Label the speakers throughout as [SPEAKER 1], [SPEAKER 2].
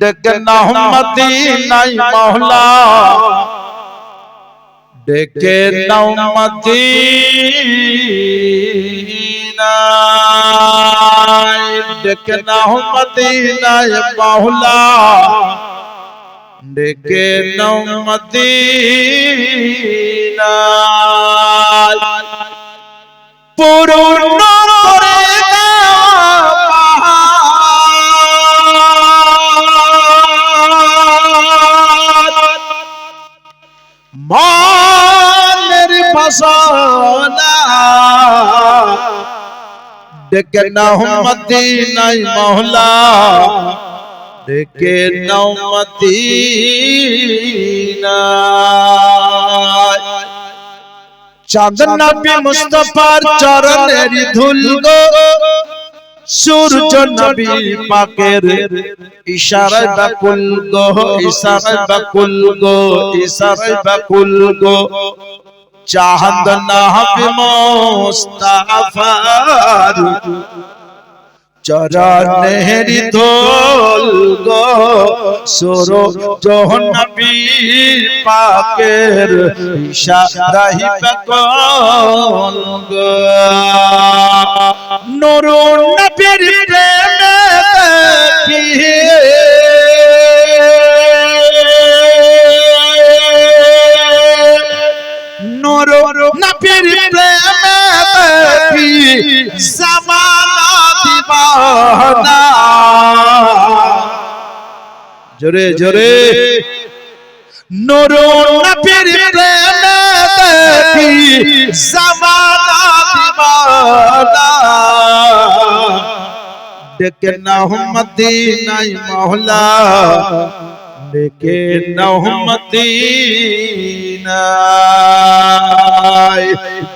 [SPEAKER 1] ডেকে নাও মদিনায় মহলা। ডেকে নাও মদিনায়। ডেকে নাও মদিনায় মহলা। ডেকে নাও মদিনায়। মানের ফসলা ডেকে নাও মদিনায় মহলা ডেকে নাও মদিনায় চাঁদ নবী মুস্তফার চরণের ধুল গো সূর্য নবী পাকের ইশারায় বাকুল গো, ইশারায় বাকুল গো, ইশারায় বাকুল গো। চাঁদ নবী মুস্তাফার চরণের ধুল গো সূর্য নবী পাকের ইশারায় বাকুল গো। নূর নবীর প্রেমে দেখি নূর নবীর প্রেমে জামানা দিবানা। জোরে জোরে। নূর নবীর প্রেমে জামানা ডেকে নাও মদিনায় মহলা। ডেকে নাও মদিনায়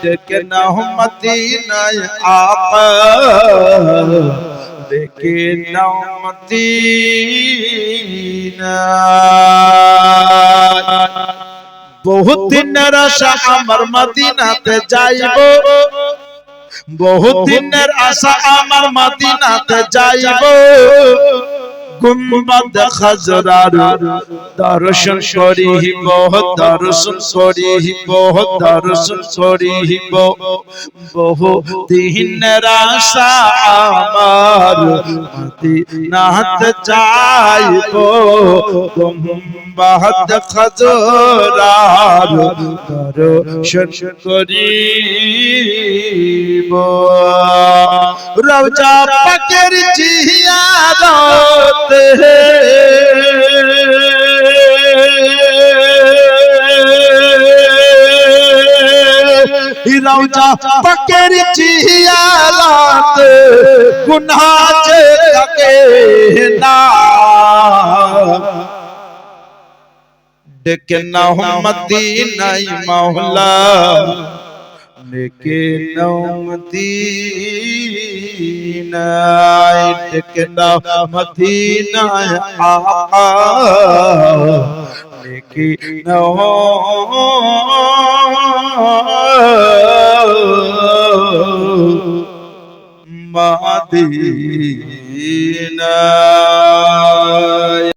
[SPEAKER 1] ডেকে নাও মদিনায় আপা ডেকে নাও মদিনায় বহুত দিনের আশা আমার মদিনাতে যাইব। বহুত দিনের আশা আমার মাদিনাতে যাইব। গুম্বাদ খাজরার দর্শন করিব দর্শন করিব দর্শন করিব। বহু দিনের আশা আমার মদিনাতে যাইব। গুম্বাদ খাজরার দর্শন করিব। রওজা পাকের জিয়ারত রওজা পাকের জিয়ারত গুনাহ থাকে না। ডেকে নাও মদিনায় মাওলা। ডেকে নাও মদিনায়, ডেকে নাও মদিনায় আহা। ডেকে নাও। now.